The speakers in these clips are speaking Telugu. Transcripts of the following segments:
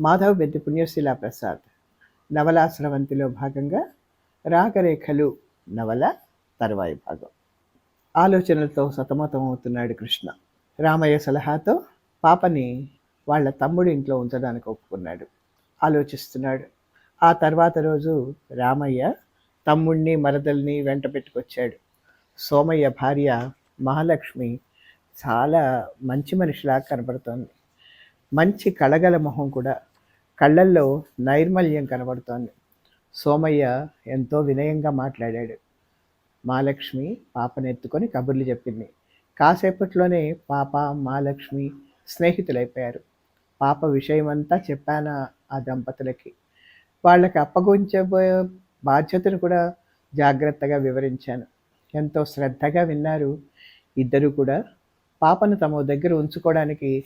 మాధవ్ బెద్ది పుణ్యశీలా ప్రసాద్. నవలా స్రవంతిలో భాగంగా రాగరేఖలు నవల తరువాయి భాగం. ఆలోచనలతో సతమతమవుతున్నాడు కృష్ణ. రామయ్య సలహాతో పాపని వాళ్ళ తమ్ముడి ఇంట్లో ఉంచడానికి ఒప్పుకున్నాడు. ఆలోచిస్తున్నాడు. ఆ తర్వాత రోజు రామయ్య తమ్ముడిని మరదల్ని వెంట పెట్టుకొచ్చాడు. సోమయ్య భార్య మహాలక్ష్మి చాలా మంచి మనిషిలా కనబడుతోంది మంచి కళగల మొహం కూడా కళ్ళల్లో నైర్మల్యం కనబడుతోంది. సోమయ్య ఎంతో వినయంగా మాట్లాడాడు. మాలక్ష్మి పాపనెత్తుకొని కబుర్లు చెప్పింది. కాసేపట్లోనే పాప మాలక్ష్మి స్నేహితులైపోయారు. పాప విషయమంతా చెప్పాను ఆ దంపతులకి? వాళ్ళకి అప్పగించబోయే బాధ్యతను కూడా జాగ్రత్తగా వివరించాను. ఎంతో శ్రద్ధగా విన్నారు. ఇద్దరు కూడా పాపను తమ దగ్గర ఉంచుకోవడానికి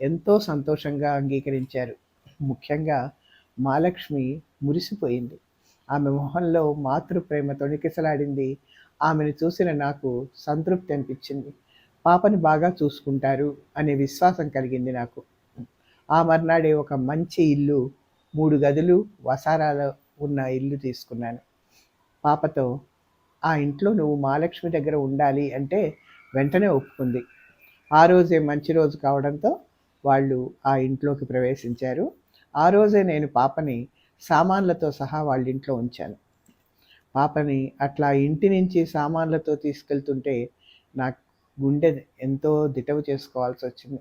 ఎంతో సంతోషంగా అంగీకరించారు. ముఖ్యంగా మాలక్ష్మి మురిసిపోయింది. ఆమె మొహంలో మాతృ ప్రేమ తొణికిసలాడింది ఆమెను చూసిన నాకు సంతృప్తి అనిపించింది. పాపని బాగా చూసుకుంటారు అనే విశ్వాసం కలిగింది నాకు. ఆ మర్నాడే ఒక మంచి ఇల్లు మూడు గదులు వసారాలు ఉన్న ఇల్లు తీసుకున్నాను. పాపతో ఆ ఇంట్లో నువ్వు మహాలక్ష్మి దగ్గర ఉండాలి అంటే వెంటనే ఒప్పుకుంది. ఆ రోజే మంచి రోజు కావడంతో వాళ్ళు ఆ ఇంట్లోకి ప్రవేశించారు. ఆ రోజే నేను పాపని సామాన్లతో సహా వాళ్ళ ఇంట్లో ఉంచాను. పాపని అట్లా ఇంటి నుంచి సామాన్లతో తీసుకెళ్తుంటే నాకు గుండె ఎంతో దిటవు చేసుకోవాల్సి వచ్చింది.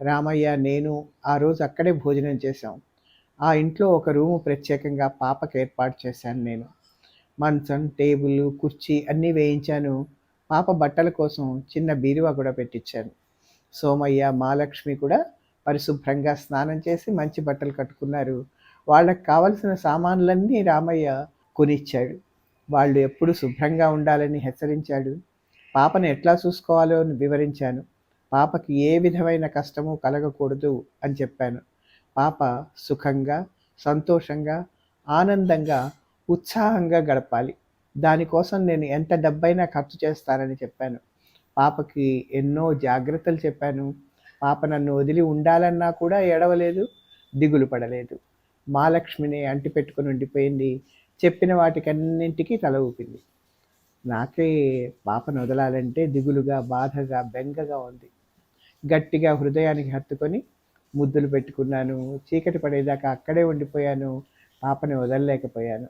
రామయ్య నేను ఆ రోజు అక్కడే భోజనం చేశాం. ఆ ఇంట్లో ఒక రూము ప్రత్యేకంగా పాపకు ఏర్పాటు చేశాను నేను. మంచం టేబుల్ కుర్చీ అన్నీ వేయించాను. పాప బట్టల కోసం చిన్న బీరువా కూడా పెట్టించాను సోమయ్య మహాలక్ష్మి కూడా పరిశుభ్రంగా స్నానం చేసి మంచి బట్టలు కట్టుకున్నారు. వాళ్ళకి కావలసిన సామాన్లన్నీ రామయ్య కొనిచ్చాడు. వాళ్ళు ఎప్పుడు శుభ్రంగా ఉండాలని హెచ్చరించాడు. పాపను ఎట్లా చూసుకోవాలో అని వివరించాను. పాపకి ఏ విధమైన కష్టము కలగకూడదు అని చెప్పాను. పాప సుఖంగా సంతోషంగా ఆనందంగా ఉత్సాహంగా గడపాలి. దానికోసం నేను ఎంత డబ్బైనా ఖర్చు చేస్తానని చెప్పాను. పాపకి ఎన్నో జాగ్రత్తలు చెప్పాను. పాప నన్ను వదిలి ఉండాలన్నా కూడా ఎడవలేదు దిగులు పడలేదు. మహాలక్ష్మిని అంటి పెట్టుకుని ఉండిపోయింది. చెప్పిన వాటికన్నింటికీ తల ఊపింది. నాకే పాపను వదలాలంటే దిగులుగా బాధగా బెంగగా ఉంది. గట్టిగా హృదయానికి హత్తుకొని ముద్దులు పెట్టుకున్నాను. చీకటి పడేదాకా అక్కడే ఉండిపోయాను. పాపని వదలలేకపోయాను.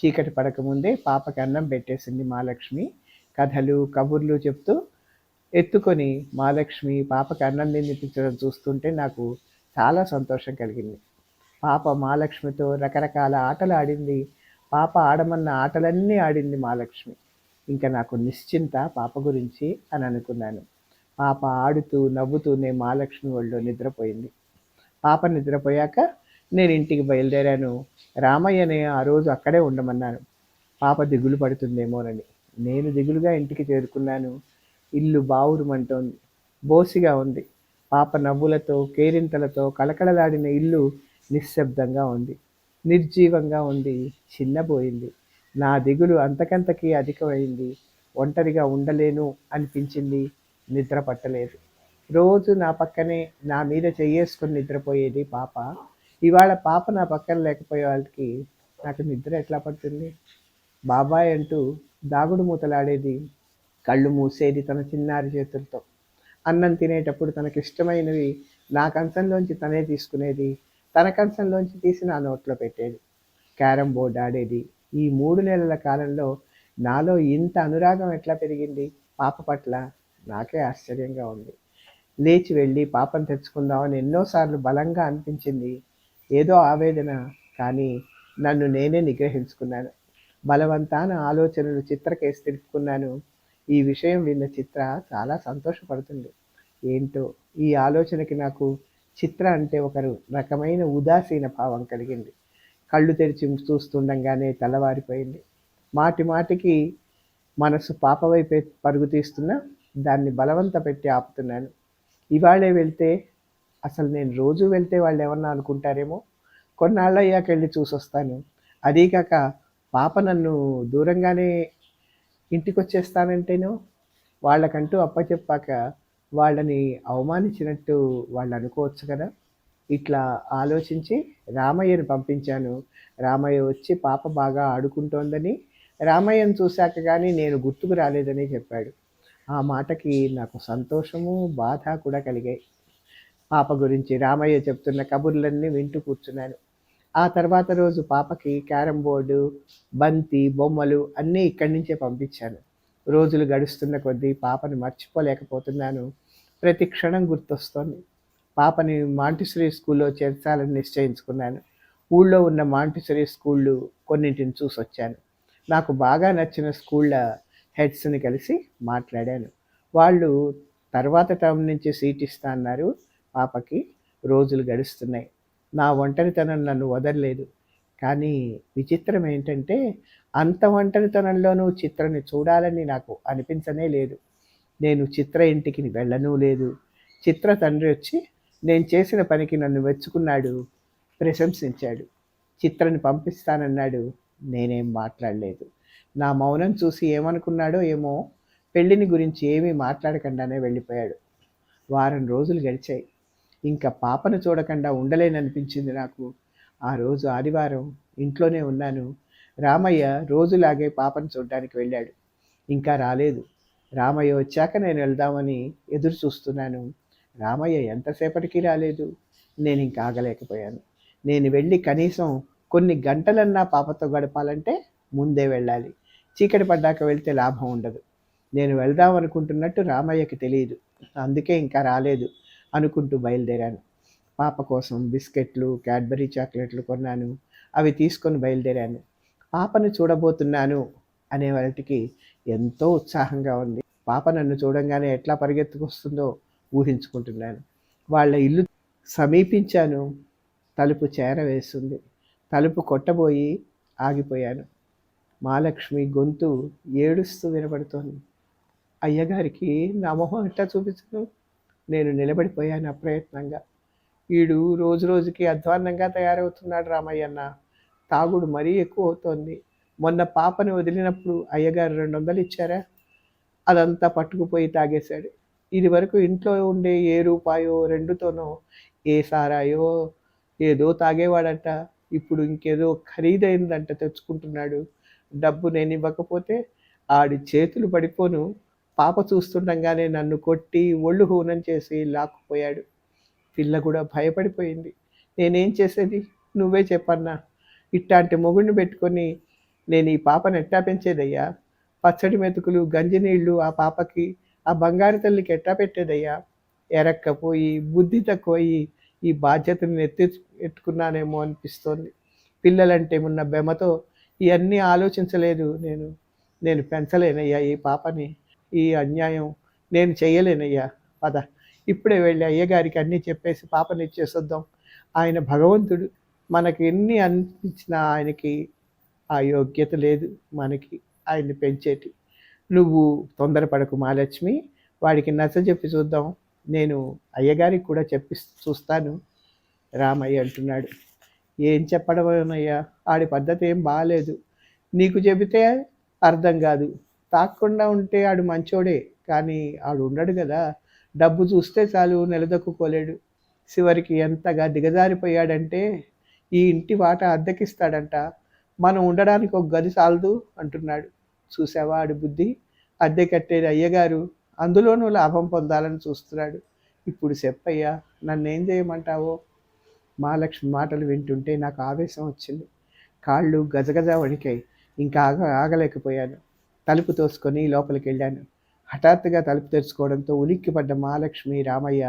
చీకటి పడకముందే పాపకి అన్నం పెట్టేసింది మహాలక్ష్మి. కథలు కబుర్లు చెప్తూ ఎత్తుకొని మహాలక్ష్మి పాపకి అన్నం తినిపించడం చూస్తుంటే నాకు చాలా సంతోషం కలిగింది. పాప మహాలక్ష్మితో రకరకాల ఆటలు ఆడింది. పాప ఆడమన్న ఆటలన్నీ ఆడింది మహాలక్ష్మి. ఇంకా నాకు నిశ్చింత పాప గురించి అని అనుకున్నాను. పాప ఆడుతూ నవ్వుతూనే మహాలక్ష్మి ఒళ్ళో నిద్రపోయింది. పాప నిద్రపోయాక నేను ఇంటికి బయలుదేరాను. రామయ్యనే ఆ రోజు అక్కడే ఉండమన్నాను. పాప దిగులు పడుతుందేమోనని. నేను దిగులుగా ఇంటికి చేరుకున్నాను. ఇల్లు బావురుమంటోంది. బోసిగా ఉంది. పాప నవ్వులతో కేరింతలతో కళకళలాడిన ఇల్లు నిశ్శబ్దంగా ఉంది. నిర్జీవంగా ఉంది. చిన్నబోయింది. నా దిగులు అంతకంతకీ అధికమైంది. ఒంటరిగా ఉండలేను అనిపించింది. నిద్ర పట్టలేదు. రోజు నా పక్కనే నా మీద చెయ్యేసుకుని నిద్రపోయేది పాప. ఇవాళ పాప నా పక్కన లేకపోయే వాళ్ళకి నాకు నిద్ర ఎట్లా పడుతుంది? బాబాయ్ అంటూ దాగుడు మూతలాడేది కళ్ళు మూసేది తన చిన్నారి చేతులతో. అన్నం తినేటప్పుడు తనకిష్టమైనవి నా కంచంలోంచి తనే తీసుకునేది తన కంచంలోంచి తీసి నా నోట్లో పెట్టేది. క్యారం బోర్డ్ ఆడేది. ఈ మూడు నెలల కాలంలో నాలో ఇంత అనురాగం ఎట్లా పెరిగింది? పాప పట్ల నాకే ఆశ్చర్యంగా ఉంది. లేచి వెళ్ళి పాపను తెచ్చుకుందామని ఎన్నోసార్లు బలంగా అనిపించింది. ఏదో ఆవేదన కానీ నన్ను నేనే నిగ్రహించుకున్నాను. బలవంతాన ఆలోచనలు చిత్రకేసి తిరుపుకున్నాను ఈ విషయం విన్న చిత్ర చాలా సంతోషపడుతుంది. ఏంటో? ఈ ఆలోచనకి నాకు చిత్ర అంటే ఒక రకమైన ఉదాసీన భావం కలిగింది. కళ్ళు తెరిచి చూస్తుండగానే తెల్లవారిపోయింది మాటి మాటికి మనసు పాపవైపే పరుగు తీస్తున్నా దాన్ని బలవంత పెట్టి ఆపుతున్నాను. ఇవాళే వెళ్తే అసలు నేను రోజు వెళ్తే వాళ్ళు ఏమన్నా అనుకుంటారేమో? కొన్నాళ్ళు అయ్యాక వెళ్ళి చూసొస్తాను. అదీ కాక పాప నన్ను దూరంగానే ఇంటికి వచ్చేస్తానంటేనో వాళ్ళకంటూ అప్పచెప్పాక వాళ్ళని అవమానించినట్టు వాళ్ళు అనుకోవచ్చు కదా. ఇట్లా ఆలోచించి రామయ్యను పంపించాను. రామయ్య వచ్చి పాప బాగా ఆడుకుంటోందని రామయ్యను చూశాక కానీ నేను గుర్తుకు రాలేదని చెప్పాడు. ఆ మాటకి నాకు సంతోషము బాధ కూడా కలిగాయి. పాప గురించి రామయ్య చెప్తున్న కబుర్లన్నీ వింటూ కూర్చున్నాను. ఆ తర్వాత రోజు పాపకి క్యారం బోర్డు బంతి బొమ్మలు అన్నీ ఇక్కడి నుంచే పంపించాను. రోజులు గడుస్తున్న కొద్దీ పాపని మర్చిపోలేకపోతున్నాను. ప్రతి క్షణం గుర్తొస్తోంది. పాపని మాంటిసరీ స్కూల్లో చేర్చాలని నిశ్చయించుకున్నాను. ఊళ్ళో ఉన్న మాంటిసరీ స్కూళ్ళు కొన్నింటిని చూసి వచ్చాను నాకు బాగా నచ్చిన స్కూళ్ళ హెడ్స్ని కలిసి మాట్లాడాను. వాళ్ళు తర్వాత టర్మ్ నుంచి సీట్ ఇస్తా అన్నారు. పాపకి రోజులు గడుస్తున్నాయి. నా ఒంటరితనం నన్ను వదలలేదు. కానీ విచిత్రం ఏంటంటే అంత ఒంటరితనంలోనూ చిత్రని చూడాలని నాకు అనిపించనే లేదు. నేను చిత్ర ఇంటికి వెళ్ళనూ లేదు. చిత్ర తండ్రి వచ్చి నేను చేసిన పనికి నన్ను మెచ్చుకున్నాడు ప్రశంసించాడు. చిత్రని పంపిస్తానన్నాడు నేనేం మాట్లాడలేదు. నా మౌనం చూసి ఏమనుకున్నాడో ఏమో పెళ్ళిని గురించి ఏమీ మాట్లాడకుండానే వెళ్ళిపోయాడు. వారం రోజులు గడిచాయి. ఇంకా పాపను చూడకుండా ఉండలేననిపించింది నాకు. ఆ రోజు ఆదివారం ఇంట్లోనే ఉన్నాను. రామయ్య రోజులాగే పాపను చూడడానికి వెళ్ళాడు. ఇంకా రాలేదు. రామయ్య వచ్చాక నేను వెళ్దామని ఎదురు చూస్తున్నాను. రామయ్య ఎంతసేపటికి రాలేదు? నేను ఇంకా ఆగలేకపోయాను. నేను వెళ్ళి కనీసం కొన్ని గంటలన్నా పాపతో గడపాలంటే ముందే వెళ్ళాలి. చీకటి పడ్డాక వెళ్తే లాభం ఉండదు. నేను వెళ్దాం అనుకుంటున్నట్టు రామయ్యకి తెలియదు. అందుకే ఇంకా రాలేదు. అనుకుంటూ బయలుదేరాను. పాప కోసం బిస్కెట్లు క్యాడ్బరీ చాక్లెట్లు కొన్నాను. అవి తీసుకొని బయలుదేరాను. పాపను చూడబోతున్నాను అనే వాటికి ఎంతో ఉత్సాహంగా ఉంది. పాప నన్ను చూడంగానే ఎట్లా పరిగెత్తుకొస్తుందో ఊహించుకుంటున్నాను. వాళ్ళ ఇల్లు సమీపించాను. తలుపు చేరవేస్తుంది తలుపు కొట్టబోయి ఆగిపోయాను. మహాలక్ష్మి గొంతు ఏడుస్తూ వినబడుతోంది. అయ్యగారికి నా మొహం ఎట్లా చూపించను నేను నిలబడిపోయాను అప్రయత్నంగా. వీడు రోజు రోజుకి అధ్వాన్నంగా తయారవుతున్నాడు రామయ్యన్న. తాగుడు మరీ ఎక్కువ అవుతోంది మొన్న పాపని వదిలినప్పుడు అయ్యగారు రెండు వందలు ఇచ్చారా? అదంతా పట్టుకుపోయి తాగేశాడు. ఇది వరకు ఇంట్లో ఉండే ఏ రూపాయో రెండుతోనో ఏ సారాయో ఏదో తాగేవాడట. ఇప్పుడు ఇంకేదో ఖరీదైందంట తెచ్చుకుంటున్నాడు. డబ్బు నేను ఇవ్వకపోతే ఆడి చేతులు పడిపోను. పాప చూస్తుండగానే నన్ను కొట్టి ఒళ్ళు హూనం చేసి లాక్కుపోయాడు. పిల్ల కూడా భయపడిపోయింది. నేనేం చేసేది? నువ్వే చెప్పన్నా. ఇట్లాంటి మొగుడిని పెట్టుకొని నేను ఈ పాపను ఎట్టా పెంచేదయ్యా? పచ్చడి మెతుకులు గంజి నీళ్ళు ఆ పాపకి ఆ బంగారు తల్లికి ఎట్టా పెట్టేదయ్యా? ఎరక్కపోయి బుద్ధి తక్కువయి ఈ బాధ్యతను ఎత్తి ఎత్తుకున్నానేమో అనిపిస్తోంది. పిల్లలంటే ఉన్న బెమతో ఇవన్నీ ఆలోచించలేదు నేను. నేను పెంచలేనయ్యా ఈ పాపని. ఈ అన్యాయం నేను చేయలేనయ్యా. పద. ఇప్పుడే వెళ్ళి అయ్యగారికి అన్నీ చెప్పేసి పాపని ఇచ్చేసొద్దాం. ఆయన భగవంతుడు. మనకి ఎన్ని అనిపించినా ఆయనకి ఆ యోగ్యత లేదు. మనకి ఆయన్ని పెంచేటి. నువ్వు తొందరపడకు మహాలక్ష్మి. వాడికి నచ్చ చెప్పి చూద్దాం. నేను అయ్యగారికి కూడా చెప్పి చూస్తాను. రామయ్య అంటున్నాడు. ఏం చెప్పడమేనయ్యా? ఆడి పద్ధతి ఏం బాగాలేదు నీకు చెబితే అర్థం కాదు. తాకుండా ఉంటే ఆడు మంచోడే కానీ ఆడు ఉండడు కదా. డబ్బు చూస్తే చాలు నిలదొక్కుకోలేడు. చివరికి ఎంతగా దిగజారిపోయాడంటే ఈ ఇంటి వాట అద్దెకిస్తాడంట. మనం ఉండడానికి ఒక గది చాలదు అంటున్నాడు. చూసావా ఆడి బుద్ధి? అద్దె కట్టేది అయ్యగారు. అందులోనూ లాభం పొందాలని చూస్తున్నాడు. ఇప్పుడు చెప్పయ్యా నన్నేం చేయమంటావో? మహాలక్ష్మి మాటలు వింటుంటే నాకు ఆవేశం వచ్చింది. కాళ్ళు గజగజ వణికాయి. ఇంకా ఆగ ఆగలేకపోయాను తలుపు తోసుకొని లోపలికి వెళ్ళాను హఠాత్తుగా తలుపు తెరుచుకోవడంతో ఉలిక్కిపడ్డ మహాలక్ష్మి రామయ్య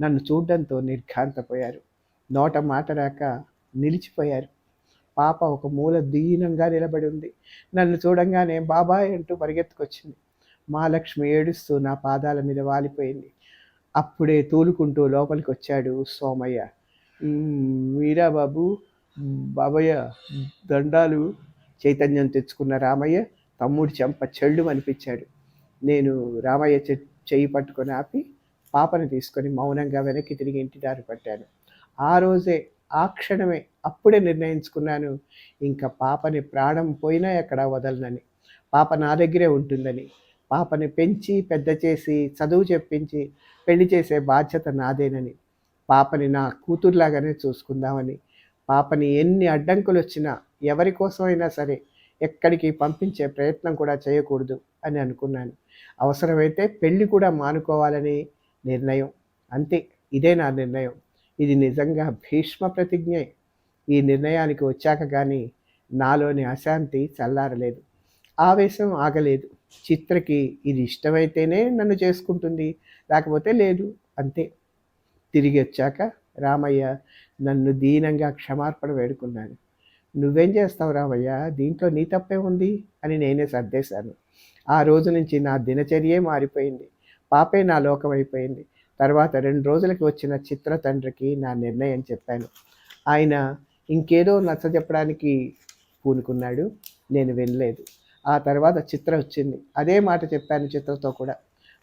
నన్ను చూడడంతో నిర్ఘాంతపోయారు. నోట మాట రాక నిలిచిపోయారు. పాప ఒక మూల దీనంగా నిలబడి ఉంది. నన్ను చూడంగానే బాబాయ్ అంటూ పరిగెత్తుకొచ్చింది. మహాలక్ష్మి ఏడుస్తూ నా పాదాల మీద వాలిపోయింది. అప్పుడే తూలుకుంటూ లోపలికి వచ్చాడు సోమయ్య మీరా బాబు? బాబయ్య దండాలు? చైతన్యం తెచ్చుకున్న రామయ్య తమ్ముడు చెంప చెళ్ళు అనిపించాడు. నేను రామయ్య చెయ్యి పట్టుకొని ఆపి పాపని తీసుకొని మౌనంగా వెనక్కి తిరిగి ఇంటి దారి పట్టాను. ఆ రోజే ఆ క్షణమే అప్పుడే నిర్ణయించుకున్నాను. ఇంకా పాపని ప్రాణం పోయినా ఎక్కడ వదలనని. పాప నా దగ్గరే ఉంటుందని. పాపని పెంచి పెద్ద చేసి చదువు చెప్పించి పెళ్ళి చేసే బాధ్యత నాదేనని. పాపని నా కూతురులాగానే చూసుకుందామని. పాపని ఎన్ని అడ్డంకులు వచ్చినా ఎవరి కోసమైనా సరే ఎక్కడికి పంపించే ప్రయత్నం కూడా చేయకూడదు అని అనుకున్నాను. అవసరమైతే పెళ్ళి కూడా మానుకోవాలని నిర్ణయం. అంతే ఇదే నా నిర్ణయం. ఇది నిజంగా భీష్మ ప్రతిజ్ఞే. ఈ నిర్ణయానికి వచ్చాక కానీ నాలోని అశాంతి చల్లారలేదు. ఆవేశం ఆగలేదు. చిత్రకి ఇది ఇష్టమైతేనే నన్ను చేసుకుంటుంది. లేకపోతే లేదు అంతే. తిరిగి వచ్చాక రామయ్య నన్ను దీనంగా క్షమార్పణ వేడుకున్నాను నువ్వేం చేస్తావు రావయ్యా దీంట్లో నీ తప్పే ఉంది అని నేనే సర్దేశాను. ఆ రోజు నుంచి నా దినచర్యే మారిపోయింది. పాపే నా లోకం అయిపోయింది. తర్వాత రెండు రోజులకి వచ్చిన చిత్ర తండ్రికి నా నిర్ణయం చెప్పాను. ఆయన ఇంకేదో నచ్చ చెప్పడానికి పూనుకున్నాడు. నేను వెళ్ళలేదు ఆ తర్వాత చిత్ర వచ్చింది. అదే మాట చెప్పాను చిత్రతో కూడా.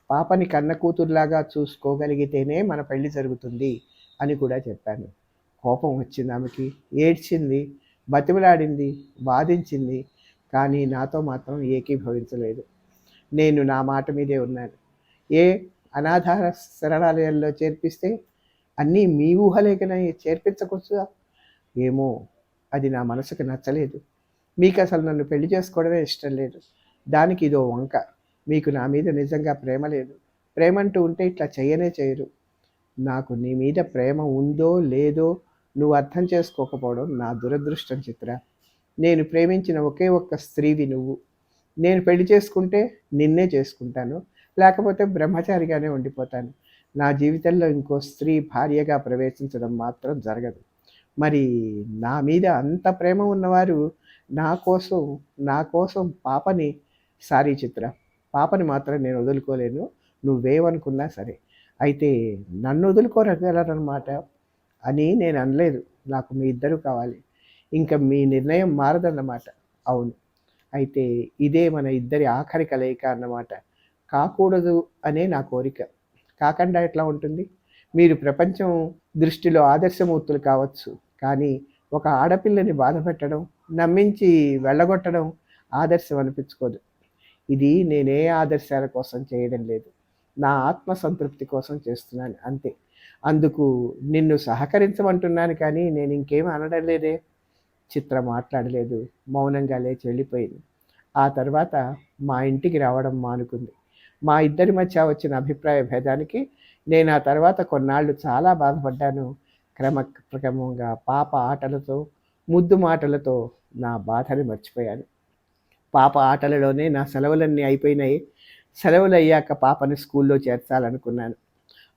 పాపని కన్న కూతురులాగా చూసుకోగలిగితేనే మన పెళ్ళి జరుగుతుంది అని కూడా చెప్పాను. కోపం వచ్చింది ఆమెకి. ఏడ్చింది? బతిమలాడింది వాదించింది కానీ నాతో మాత్రం ఏకీభవించలేదు. నేను నా మాట మీదే ఉన్నాను. ఏ అనాధార శరణాలయాల్లో చేర్పిస్తే అన్నీ మీ ఊహలేకనే చేర్పించకూడదా ఏమో అది నా మనసుకు నచ్చలేదు. మీకు అసలు నన్ను పెళ్ళి చేసుకోవడమే ఇష్టం లేదు. దానికి ఇదో వంక. మీకు నా మీద నిజంగా ప్రేమ లేదు. ప్రేమ అంటూ ఉంటే ఇట్లా చేయనే చేయరు. నాకు నీ మీద ప్రేమ ఉందో లేదో నువ్వు అర్థం చేసుకోకపోవడం నా దురదృష్టం చిత్ర. నేను ప్రేమించిన ఒకే ఒక్క స్త్రీవి నువ్వు. నేను పెళ్ళి చేసుకుంటే నిన్నే చేసుకుంటాను. లేకపోతే బ్రహ్మచారిగానే ఉండిపోతాను. నా జీవితంలో ఇంకో స్త్రీ భార్యగా ప్రవేశించడం మాత్రం జరగదు. మరి నా మీద అంత ప్రేమ ఉన్నవారు నా కోసం నా కోసం పాపని సారీ చిత్ర. పాపని మాత్రం నేను వదులుకోలేను. నువ్వేమనుకున్నా సరే. అయితే నన్ను వదులుకోరగలరనమాట అని నేను అనలేదు. నాకు మీ ఇద్దరు కావాలి. ఇంకా మీ నిర్ణయం మారదన్నమాట. అవును. అయితే ఇదే మన ఇద్దరి ఆఖరి కలయిక అన్నమాట. కాకూడదు అనే నా కోరిక. కాకుండా ఎట్లా ఉంటుంది? మీరు ప్రపంచం దృష్టిలో ఆదర్శమూర్తులు కావచ్చు. కానీ ఒక ఆడపిల్లని బాధపెట్టడం నమ్మించి వెళ్ళగొట్టడం ఆదర్శం అనిపించుకోదు. ఇది నేనే ఆదర్శాల కోసం చేయడం లేదు. నా ఆత్మ సంతృప్తి కోసం చేస్తున్నాను. అంతే. అందుకు నిన్ను సహకరించమంటున్నాను కానీ నేను ఇంకేం అనడం లేదే చిత్ర మాట్లాడలేదు. మౌనంగా లేచి వెళ్ళిపోయింది. ఆ తర్వాత మా ఇంటికి రావడం మానుకుంది. మా ఇద్దరి మధ్య వచ్చిన అభిప్రాయ భేదానికి నేను ఆ తర్వాత కొన్నాళ్ళు చాలా బాధపడ్డాను. క్రమక్రమంగా పాప ఆటలతో ముద్దు మాటలతో నా బాధని మర్చిపోయాను. పాప ఆటలలోనే నా సెలవులన్నీ అయిపోయినాయి. సెలవులు అయ్యాక పాపని స్కూల్లో చేర్చాలనుకున్నాను.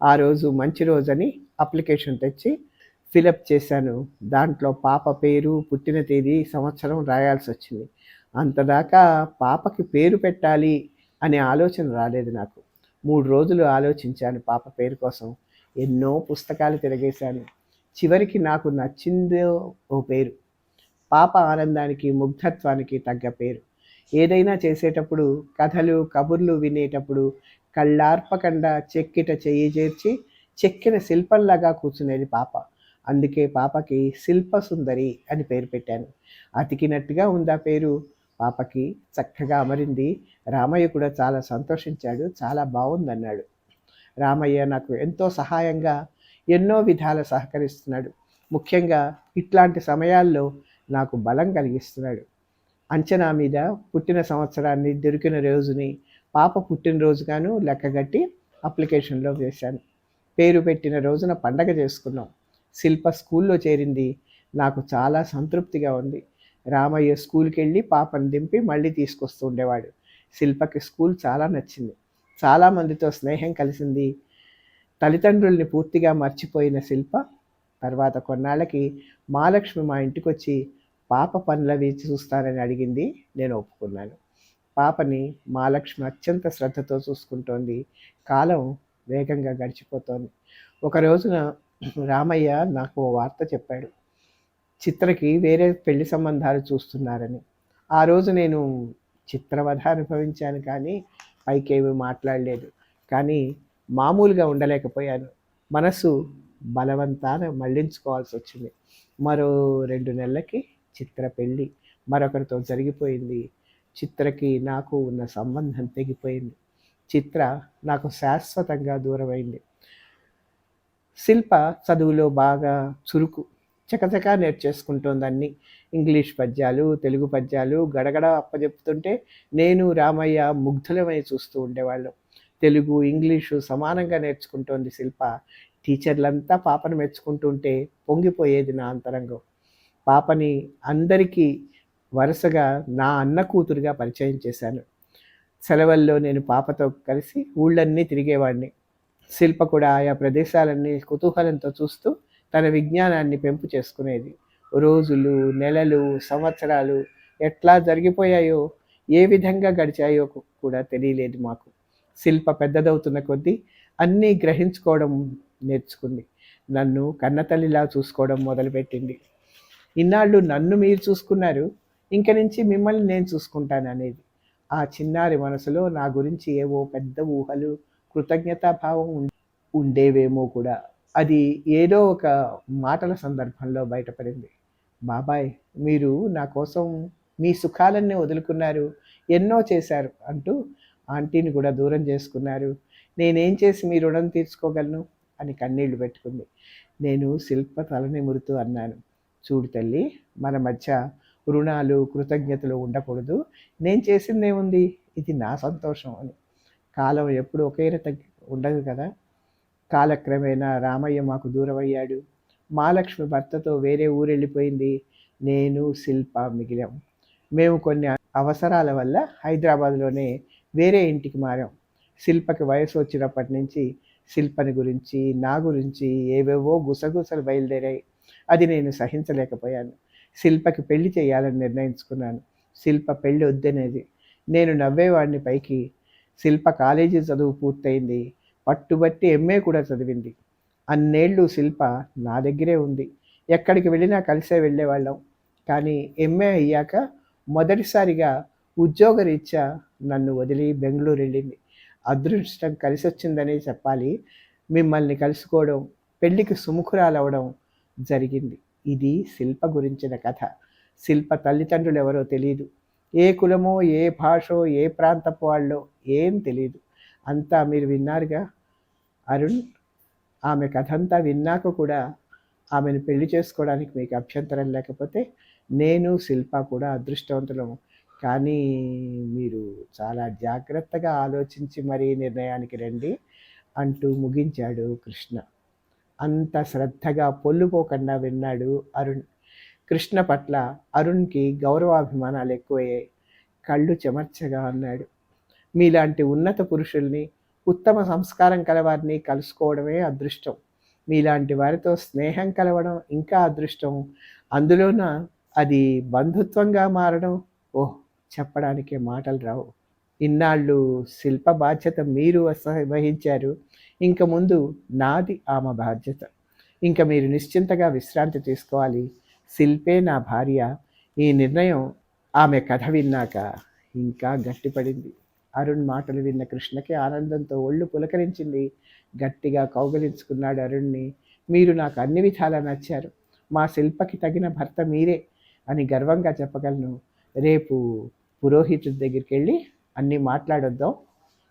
ఆ రోజు మంచి రోజని అప్లికేషన్ తెచ్చి ఫిలప్ చేశాను. దాంట్లో పాప పేరు పుట్టిన తేదీ సంవత్సరం రాయాల్సి వచ్చింది. అంతదాకా పాపకి పేరు పెట్టాలి అనే ఆలోచన రాలేదు నాకు. మూడు రోజులు ఆలోచించాను పాప పేరు కోసం. ఎన్నో పుస్తకాలు తిరగేశాను. చివరికి నాకు నచ్చిందో ఓ పేరు. పాప ఆనందానికి ముగ్ధత్వానికి తగ్గ పేరు. ఏదైనా చేసేటప్పుడు కథలు కబుర్లు వినేటప్పుడు కళ్ళార్పకుండా చెక్కిట చెయ్యి చేర్చి చెక్కిన శిల్పంలాగా కూర్చునేది పాప. అందుకే పాపకి శిల్ప సుందరి అని పేరు పెట్టాను. అతికినట్టుగా ఉందా పేరు? పాపకి చక్కగా అమరింది. రామయ్య కూడా చాలా సంతోషించాడు. చాలా బాగుందన్నాడు రామయ్య నాకు ఎంతో సహాయంగా ఎన్నో విధాల సహకరిస్తున్నాడు. ముఖ్యంగా ఇట్లాంటి సమయాల్లో నాకు బలం కలిగిస్తున్నాడు. అంచనా మీద పుట్టిన సంవత్సరాన్ని దొరికిన రోజుని పాప పుట్టినరోజుగాను లెక్కగట్టి అప్లికేషన్లో వేశాను. పేరు పెట్టిన రోజున పండగ చేసుకున్నాం. శిల్ప స్కూల్లో చేరింది. నాకు చాలా సంతృప్తిగా ఉంది. రామయ్య స్కూల్కి వెళ్ళి పాపను దింపి మళ్ళీ తీసుకొస్తూ ఉండేవాడు. శిల్పకి స్కూల్ చాలా నచ్చింది. చాలామందితో స్నేహం కలిసింది. తల్లిదండ్రుల్ని పూర్తిగా మర్చిపోయిన శిల్ప తర్వాత కొన్నాళ్ళకి మహాలక్ష్మి మా ఇంటికి వచ్చి పాప పనులవి చూస్తానని అడిగింది. నేను ఒప్పుకున్నాను. పాపని మహాలక్ష్మి అత్యంత శ్రద్ధతో చూసుకుంటోంది. కాలం వేగంగా గడిచిపోతోంది. ఒక రోజున రామయ్య నాకు ఓ వార్త చెప్పాడు. చిత్రకి వేరే పెళ్ళి సంబంధాలు చూస్తున్నారని. ఆ రోజు నేను చిత్రవధ అనుభవించాను కానీ పైకేమీ మాట్లాడలేదు. కానీ మామూలుగా ఉండలేకపోయాను. మనసు బలవంతాన మళ్ళించుకోవాల్సి వచ్చింది. మరో రెండు నెలలకి చిత్ర పెళ్ళి మరొకరితో జరిగిపోయింది. చిత్రకి నాకు ఉన్న సంబంధం తెగిపోయింది. చిత్ర నాకు శాశ్వతంగా దూరమైంది. శిల్ప చదువులో బాగా చురుకు. చకచకా నేర్చేసుకుంటోందన్ని. ఇంగ్లీష్ పద్యాలు తెలుగు పద్యాలు గడగడ అప్పచెప్తుంటే నేను రామయ్య ముగ్ధులమై చూస్తూ ఉండేవాళ్ళం. తెలుగు ఇంగ్లీషు సమానంగా నేర్చుకుంటోంది శిల్ప. టీచర్లంతా పాపను మెచ్చుకుంటుంటే పొంగిపోయేది నా అంతరంగం. పాపని అందరికీ వరుసగా నా అన్న కూతురుగా పరిచయం చేశాను. సెలవుల్లో నేను పాపతో కలిసి ఊళ్ళన్నీ తిరిగేవాడిని శిల్ప కూడా ఆయా ప్రదేశాలన్నీ కుతూహలంతో చూస్తూ తన విజ్ఞానాన్ని పెంపు చేసుకునేది. రోజులు నెలలు సంవత్సరాలు ఎట్లా జరిగిపోయాయో ఏ విధంగా గడిచాయో కూడా తెలియలేదు మాకు. శిల్ప పెద్దదవుతున్న కొద్దీ అన్నీ గ్రహించుకోవడం నేర్చుకుంది. నన్ను కన్నతల్లిలా చూసుకోవడం మొదలుపెట్టింది. ఇన్నాళ్ళు నన్ను మీరు చూసుకున్నారు ఇంక నుంచి మిమ్మల్ని నేను చూసుకుంటాను అనేది. ఆ చిన్నారి మనసులో నా గురించి ఏవో పెద్ద ఊహలు కృతజ్ఞతాభావం ఉండేవేమో కూడా. అది ఏదో ఒక మాటల సందర్భంలో బయటపడింది. బాబాయ్ మీరు నా కోసం మీ సుఖాలన్నీ వదులుకున్నారు. ఎన్నో చేశారు అంటూ ఆంటీని కూడా దూరం చేసుకున్నారు. నేనేం చేసి మీ రుణం తీర్చుకోగలను? అని కన్నీళ్ళు పెట్టుకుంది. నేను శిల్ప తలనిమురుతూ అన్నాను. చూడు తల్లి మన మధ్య రుణాలు కృతజ్ఞతలు ఉండకూడదు. నేను చేసిందేముంది ఇది నా సంతోషం అని. కాలం ఎప్పుడు ఒకే రకం ఉండదు కదా. కాలక్రమేణా రామయ్య మాకు దూరమయ్యాడు. మహాలక్ష్మి భర్తతో వేరే ఊరెళ్ళిపోయింది. నేను శిల్ప మిగిలాం. మేము కొన్ని అవసరాల వల్ల హైదరాబాద్లోనే వేరే ఇంటికి మారాం. శిల్పకి వయసు వచ్చినప్పటి నుంచి శిల్పని గురించి నా గురించి ఏవేవో గుసగుసలు బయలుదేరాయి. అది నేను సహించలేకపోయాను. శిల్పకి పెళ్ళి చేయాలని నిర్ణయించుకున్నాను. శిల్ప పెళ్ళి వద్దనేది. నేను నవ్వేవాడిని పైకి. శిల్ప కాలేజీ చదువు పూర్తయింది. పట్టుబట్టి ఎంఏ కూడా చదివింది. అన్నేళ్ళు శిల్ప నా దగ్గరే ఉంది. ఎక్కడికి వెళ్ళినా కలిసే వెళ్ళేవాళ్ళం. కానీ ఎంఏ అయ్యాక మొదటిసారిగా ఉద్యోగరీత్యా నన్ను వదిలి బెంగళూరు వెళ్ళింది. అదృష్టం కలిసి వచ్చిందనే చెప్పాలి. మిమ్మల్ని కలుసుకోవడం పెళ్ళికి సుముఖురాలవడం జరిగింది. ఇది శిల్ప గురించిన కథ. శిల్ప తల్లిదండ్రులు ఎవరో తెలియదు ఏ కులమో ఏ భాషో ఏ ప్రాంతపు వాళ్ళో ఏం తెలియదు అంతా మీరు విన్నారుగా? అరుణ్ ఆమె కథ అంతా విన్నాక కూడా ఆమెను పెళ్ళి చేసుకోవడానికి మీకు అభ్యంతరం లేకపోతే నేను శిల్ప కూడా అదృష్టవంతులము. కానీ మీరు చాలా జాగ్రత్తగా ఆలోచించి మరీ నిర్ణయానికి రండి అంటూ ముగించాడు కృష్ణ. అంత శ్రద్ధగా పొల్లుపోకుండా విన్నాడు అరుణ్. కృష్ణ పట్ల అరుణ్కి గౌరవాభిమానాలు ఎక్కువయ్యాయి. కళ్ళు చెమర్చగా అన్నాడు. మీలాంటి ఉన్నత పురుషుల్ని ఉత్తమ సంస్కారం కలవారిని కలుసుకోవడమే అదృష్టం. మీలాంటి వారితో స్నేహం కలవడం ఇంకా అదృష్టం. అందులోన అది బంధుత్వంగా మారడం? ఓహ్ చెప్పడానికే మాటలు రావు. ఇన్నాళ్ళు శిల్ప బాధ్యత మీరు వహించారు. ఇంక ముందు నాది ఆమె బాధ్యత. ఇంకా మీరు నిశ్చింతగా విశ్రాంతి తీసుకోవాలి. శిల్పే నా భార్య. ఈ నిర్ణయం ఆమె కథ విన్నాక ఇంకా గట్టిపడింది. అరుణ్ మాటలు విన్న కృష్ణకి ఆనందంతో ఒళ్ళు పులకరించింది. గట్టిగా కౌగలించుకున్నాడు అరుణ్ని. మీరు నాకు అన్ని విధాలా నచ్చారు. మా శిల్పకి తగిన భర్త మీరే అని గర్వంగా చెప్పగలను. రేపు పురోహితుడి దగ్గరికి వెళ్ళి అన్నీ మాట్లాడొద్దాం.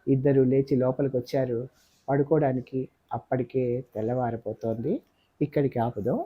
ఇద్దరు లేచి లోపలికి వచ్చారు పడుకోవడానికి అప్పటికే తెల్లవారిపోతోంది. ఇక్కడికి ఆపుదాం.